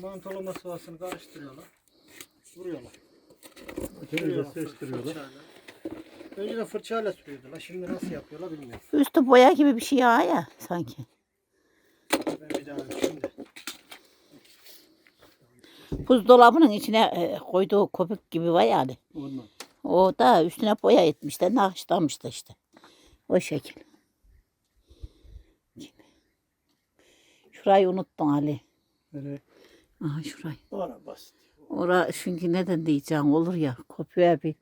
Mantolama sıvasını karıştırıyorlar. Vuruyorlar. Vuruyorlar seçtiriyorlar. fırçayla. Önceden fırçayla sürüyordular. Şimdi nasıl yapıyorlar bilmiyorum. Üstü boya gibi bir şey ya ya sanki. Ben bir daha şimdi. Buzdolabının içine e, koyduğu köpük gibi var yani. Ondan. O da üstüne boya etmişler, nakışlamıştı işte. O şekil. Şurayı unuttun Ali. Nereye? Aha şurayı. Bana basit. Ora çünkü neden diyeceğim olur ya kopya bir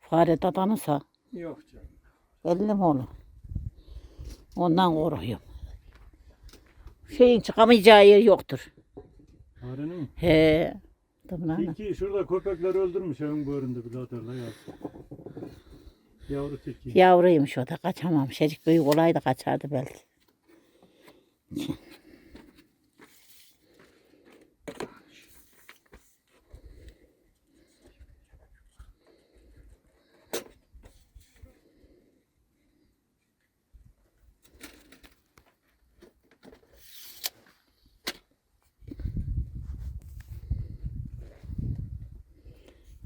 fare dadanırsa Yok canım. belli mi olur? Ondan koruyorum. Şeyin çıkamayacağı yer yoktur. Farenin mi? He. Lan. Tilki şurada köpekler öldürmüş evin böğründe biraderler ya. Yavru tilki. Yavruymuş o da kaçamam. Şerik büyük olaydı kaçardı belki.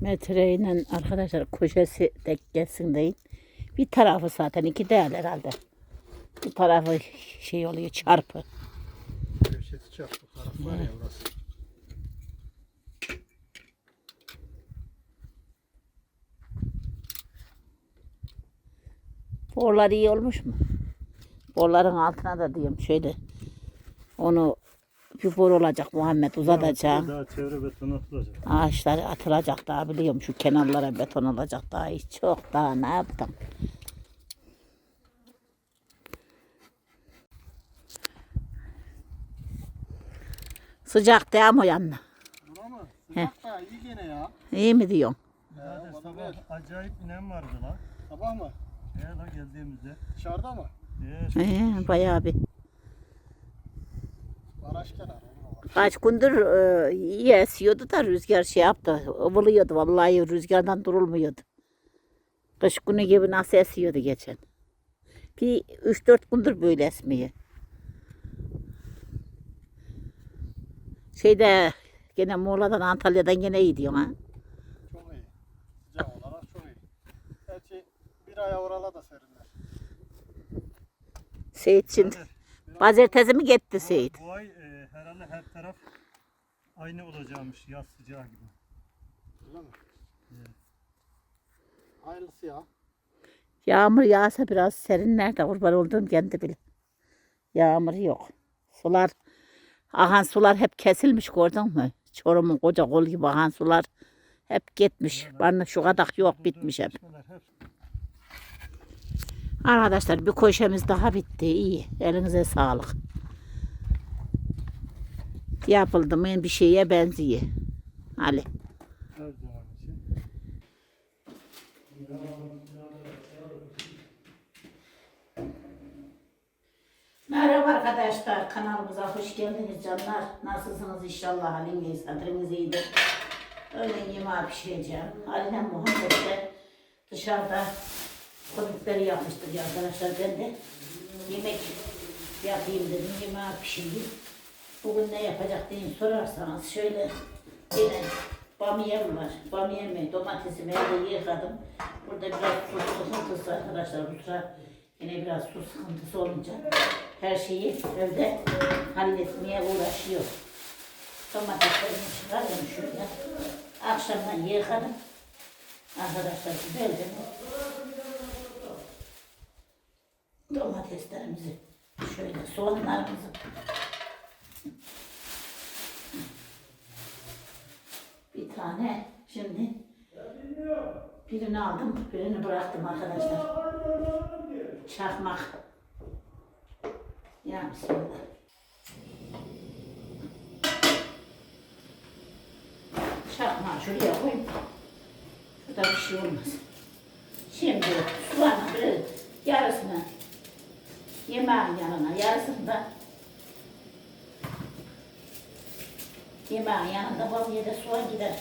Metreyle arkadaşlar köşesi tek gelsin. Bir tarafı zaten iki değil herhalde. Bir tarafı şey oluyor çarpı. Köşesi bu taraf var ya burası. Borlar iyi olmuş mu? Borların altına da diyorum şöyle. Onu bir bor olacak Muhammed uzatacak. Daha çevre beton atılacak. Ağaçları atılacak daha biliyorum. Şu kenarlara beton olacak daha iyi. Çok daha ne yaptım? Sıcak değil mi o yanına? Mı? Sıcak da iyi gene ya. İyi mi diyorsun? Bana sabah acayip inen vardı lan. Sabah mı? He lan geldiğimizde. Dışarıda mı? Ee, bayağı bir. Baraj kenarı. Kaç gündür e, iyi esiyordu da rüzgar şey yaptı. Ivılıyordu vallahi rüzgardan durulmuyordu. Kış günü gibi nasıl esiyordu geçen. Bir 3-4 gündür böyle esmiyor. Şeyde gene Muğla'dan Antalya'dan gene iyi diyorsun ha. Çok iyi. Sıcak olarak çok iyi. Gerçi bir aya orala da serinler. Seyit şimdi. Pazartesi mi gitti Seyit? Bu ay herhalde her taraf aynı olacakmış yaz sıcağı gibi. Öyle mi? Hayırlısı ya. Yağmur yağsa biraz serinler de kurban olduğum kendi bile. Yağmur yok. Sular, ahan sular hep kesilmiş gördün mü? Çorum'un koca kol gibi ahan sular hep gitmiş. Bana şu kadar yok bitmiş hep Arkadaşlar bir köşemiz daha bitti. İyi. Elinize sağlık. Yapıldı mı bir şeye benziyor. Ali. Merhaba arkadaşlar, kanalımıza hoş geldiniz canlar. Nasılsınız inşallah haliniz, hatırınız iyidir. Öğlen yemeği pişireceğim. Ali'den Muhammed de dışarıda konukları yapmıştır ya arkadaşlar. Ben de yemek yapayım dedim, yemeği pişireyim. Bugün ne yapacak diye sorarsanız şöyle yine bamyem var. Bamyemi, domatesimi evde yıkadım. Burada biraz su sıkıntısı arkadaşlar. Bu sıra yine biraz su sıkıntısı olunca her şeyi evde halletmeye uğraşıyor. Domateslerimi çıkarıyorum şöyle. Akşamdan yıkadım. Arkadaşlar güzelce domateslerimizi şöyle soğanlarımızı bir tane şimdi birini aldım birini bıraktım arkadaşlar. Çakmak. Ya bismillah. Çakmağı şuraya koyayım. Şurada bir şey olmaz. Şimdi soğanı böyle yarısını yemeğin yanına yarısını da Yemeğin yanında bamyada soğan gider.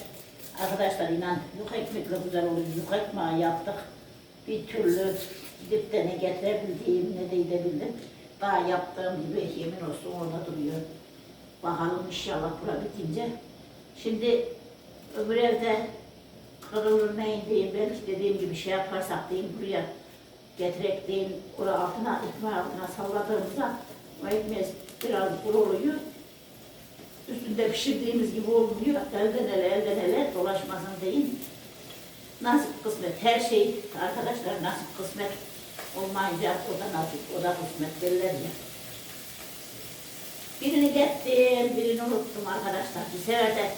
Arkadaşlar inan yufka ekmekle güzel olur. Yufka ekmeği yaptık. Bir türlü gidip de ne getirebildiğim ne de edebildim. Daha yaptığım gibi yemin olsun orada duruyor. Bakalım inşallah bura bitince. Şimdi öbür evde kırılır neyin diyeyim, belki dediğim gibi şey yaparsak diyeyim buraya getirek diyeyim, ora altına, ekmeği altına salladığımızda o ekmeği biraz kuru oluyor. Üstünde pişirdiğimiz gibi olmuyor. Elden ele, elden ele dolaşmasın deyin. Nasip kısmet, her şey arkadaşlar nasip kısmet olmayınca o da nasip, o da kısmet derler ya. Birini gettim, birini unuttum arkadaşlar. Bir sefer de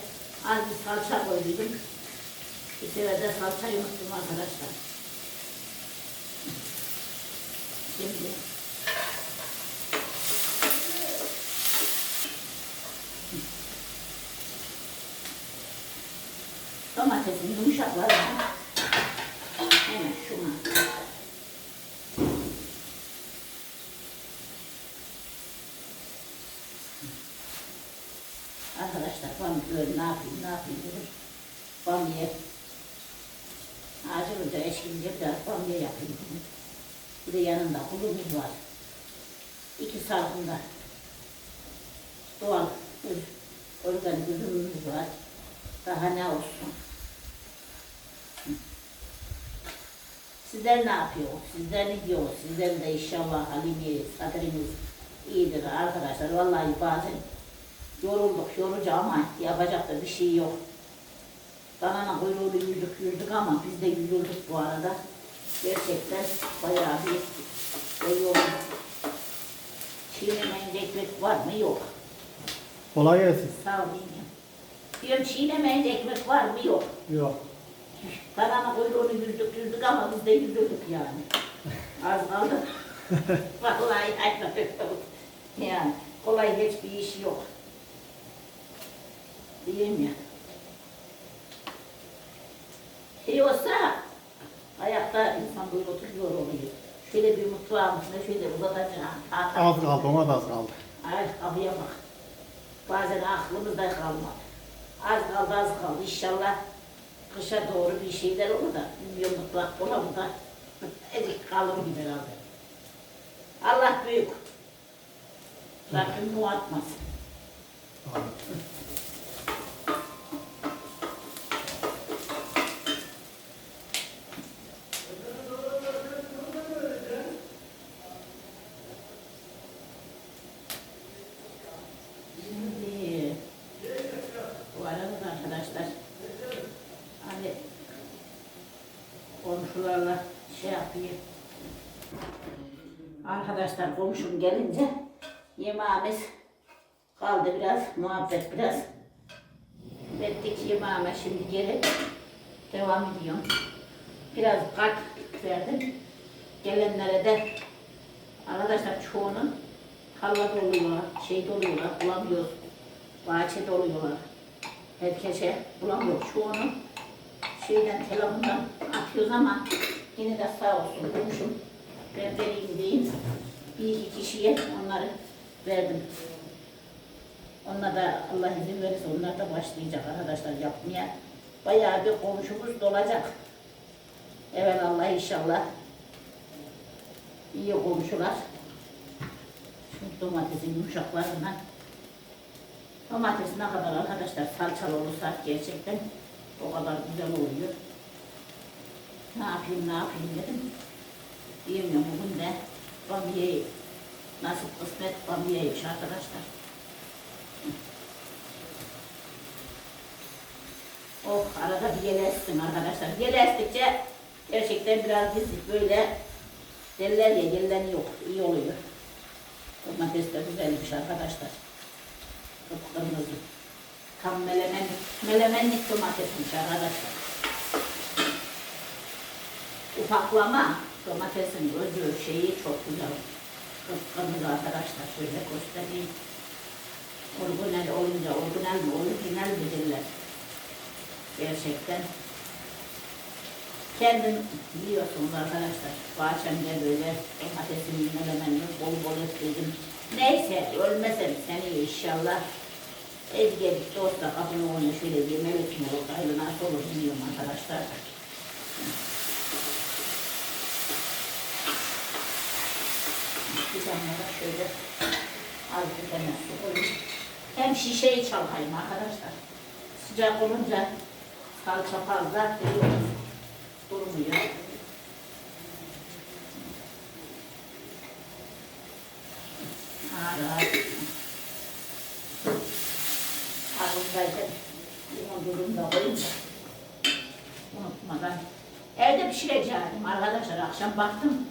az bir salça koyduydum. Bir sefer de salçayı unuttum arkadaşlar. Şimdi domatesin yumuşaklarını hemen şuna Arkadaşlar ben böyle ne yapayım ne yapayım dedim. Bamya acılınca eşkince biraz bamya yapayım dedim. Bir de yanında kulumuz var. İki salkımda doğal bir organik ürünümüz var. Daha ne olsun. Sizler ne yapıyor? Sizler ne diyor? Sizlerin de inşallah haliniz, kaderiniz iyidir arkadaşlar. Vallahi bazen yorulduk, yorucu ama yapacak da bir şey yok. Danana kuyruğunu yürüdük yürüdük ama biz de yürüdük bu arada. Gerçekten bayağı bir şey oldu. Çiğnemeyince ekmek var mı? Yok. Kolay gelsin. Sağ ol yengem. Diyorum çiğnemeyince ekmek var mı? Yok. Yok. Danana kuyruğunu yürüdük yürüdük ama biz de yürüdük yani. Az kaldı. Vallahi aynen Yani kolay hiçbir iş yok. Diyeyim ya. Şey olsa ayakta insan böyle oturuyor oluyor. Şöyle bir mutfağımızda şöyle uzatacağım. Az kaldı ona da az kaldı. Ay kapıya bak. Bazen aklımızda kalmadı. Az kaldı az kaldı. İnşallah kışa doğru bir şeyler olur da. Bilmiyorum mutlak dolabı da. Ezik kalır gibi herhalde. Allah büyük. Rabbim muhatmasın. Şimdi bu arada arkadaşlar hani komşularla şey yapayım. Arkadaşlar komşum gelince yemeğimiz kaldı biraz, muhabbet biraz. Ettik yemeğime şimdi geri devam ediyorum. Biraz kalp verdim. Gelenlere de arkadaşlar çoğunun tarlada oluyorlar, şeyde oluyorlar, bulamıyoruz. Bahçede oluyorlar. Herkese bulamıyor. Çoğunu şeyden, telefondan atıyoruz ama yine de sağ olsun komşum. Ben vereyim diyeyim. Bir iki kişiye onları verdim. Onlar da Allah izin verirse onlar da başlayacak arkadaşlar yapmaya. Bayağı bir komşumuz dolacak. Evet Allah inşallah. İyi komşular. Şu domatesin yumuşaklarından. Domates ne kadar arkadaşlar salçalı olursa gerçekten o kadar güzel oluyor. Ne yapayım ne yapayım dedim. Diyemiyorum bugün de bamyayı nasıl kısmet bamyaymış arkadaşlar. Oh arada bir yel estim arkadaşlar. Yel estikçe gerçekten biraz biz böyle derler ya yelleniyor. iyi oluyor. Domates de güzelmiş arkadaşlar. Kıpkırmızı. Tam melemen, melemenlik domatesmiş arkadaşlar. Ufaklama domatesin özü şeyi çok güzel. Kıpkırmızı arkadaşlar şöyle göstereyim. Orijinal olunca orijinal mi orijinal mi derler. Gerçekten. Kendim biliyorsunuz arkadaşlar. Bahçemde böyle domatesimin melemenini bol bol ekledim. Neyse ölmesem seni inşallah. Ezgelik dostlar kapının önüne şöyle bir melek mi olur, nasıl olur bilmiyorum arkadaşlar. Bir de şöyle az bir su koyayım. Hem şişeyi çalayım arkadaşlar. Sıcak olunca salça fazla durmuyor. Ara. Aklımdayken limon durumda koyunca unutmadan. Evde pişireceğim arkadaşlar. Akşam baktım.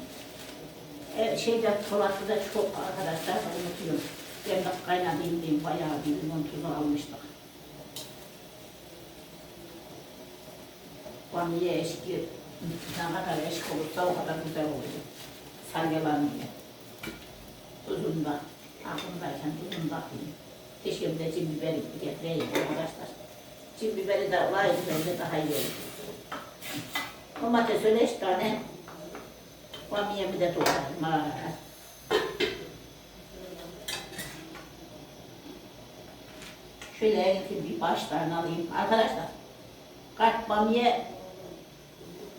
E, şeyde Polatlı'da çok arkadaşlar unutuyor. Ben de diyeyim bayağı bir limon tuzu almıştık. Bamiye eşki ne kadar eşk olursa o kadar güzel oluyor. Salyalanmıyor. Tuzunda. Aklımdayken tuzunda atayım. Keşke de cin biberi getireyim arkadaşlar. Cin biberi de var bence daha iyi olur. Domates öyle tane. Bamiyemi de doğradım. Ha. Şöyle bir başlarını alayım. Arkadaşlar, kalp bamiye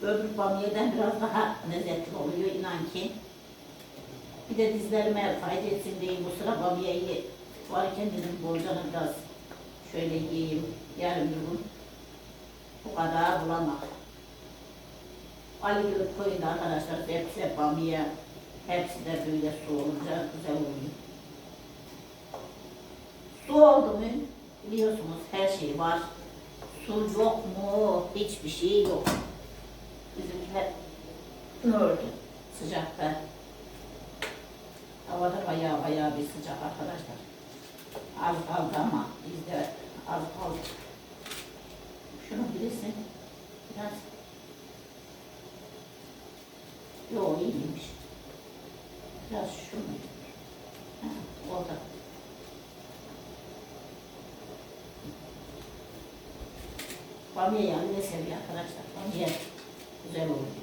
öbür bamiyeden biraz daha lezzetli oluyor inan ki. Bir de dizlerime fayda etsin diye bu sıra bamiyeyi varken dedim borcanı biraz şöyle yiyeyim. Yarım yudum. Bu kadar bulamak. Ali gibi koyun arkadaşlar hepsi hep bamiye. Hepsi de böyle su olunca güzel oluyor. Su oldu mu biliyorsunuz her şey var. Su yok mu hiçbir şey yok. Bizimkiler ne ördü sıcakta. Havada bayağı bayağı bir sıcak arkadaşlar. Az kaldı ama biz de az kaldı. Şunu bilirsin. Biraz Yo iyiymiş. Biraz şunu. Ha, orada. Bamya yani ne seviyor arkadaşlar? Bamya güzel oluyor.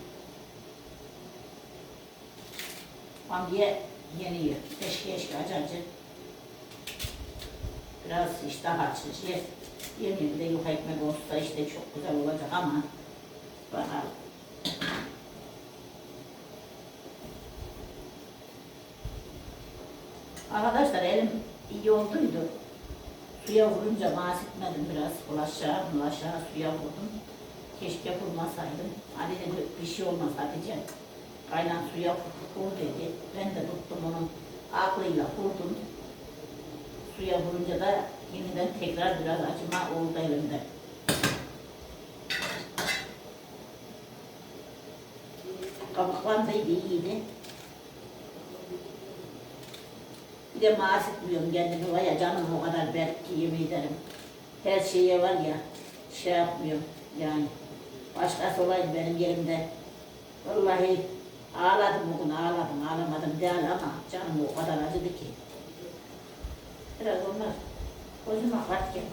Bamya yeniyor. Keşke keşke acı acı. Biraz iştah açır. Yer. Yeniyor bir de yuka ekmek olsa işte çok güzel olacak ama bakalım. Arkadaşlar elim iyi olduydu. Suya vurunca mahsetmedim biraz. Ulaşağı, ulaşağı suya vurdum. Keşke vurmasaydım. Ali dedi bir şey olmaz Hatice. Kaynan suya vur dedi. Ben de tuttum onun aklıyla vurdum. Suya vurunca da yeniden tekrar biraz acıma oldu elimde. Kabuklandıydı iyiydi. Bir de mahsetmiyorum kendimi vay canım o kadar belki yemin ederim. Her şeye var ya şey yapmıyorum yani. Başkası olaydı benim yerimde. Vallahi ağladım bugün ağladım ağlamadım değil ama canım o kadar acıdı ki. Biraz onlar gözüme kart geldi.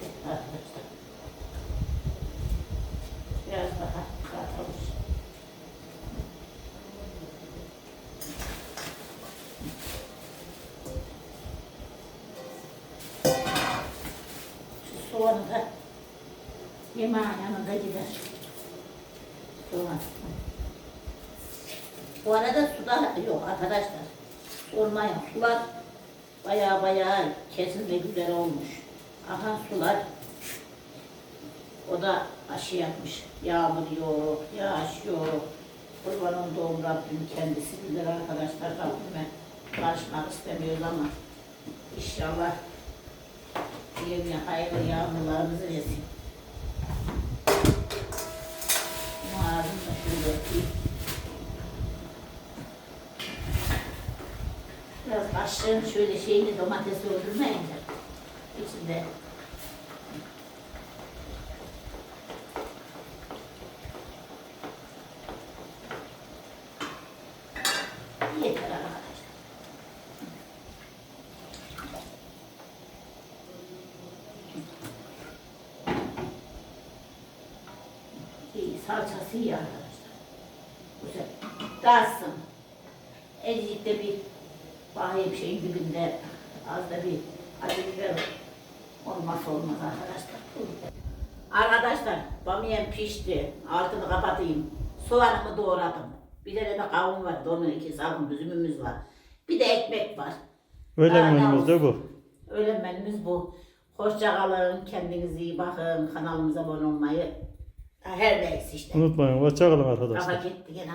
Biraz daha kart alır. Yemeğin yanında gider. Soğan. Bu arada su yok arkadaşlar. Olmayan sular baya baya kesin ve güzel olmuş. Akan sular o da aşı yapmış. Yağmur yok, yağış yok. Kurban olduğum Rabbim kendisi bilir arkadaşlar. Rabbime karışmak istemiyoruz ama inşallah Yerine hayırlı yağmurlarımızı versin. Ağzını da şöyle öpeyim. Biraz kaşığın şöyle şeyini domatesi öldürmeyin de. İçinde yeter arkadaşlar. iyi, salçası iyi arkadaşlar. Güzel. Dağıtsın. Elcik de bir bahiyem şeyin dibinde az da bir acı biber olmazsa olmaz arkadaşlar. Arkadaşlar bamyam pişti. Altını kapatayım. Soğanımı doğradım. Bir de de kavun var. Onun iki sabun üzümümüz var. Bir de ekmek var. Ne menümüz de bu. Öğlen menümüz bu. Hoşça kalın, kendinize iyi bakın, kanalımıza abone olmayı. Her neyse işte. Unutmayın. Hoşçakalın arkadaşlar. Kafa gitti gene.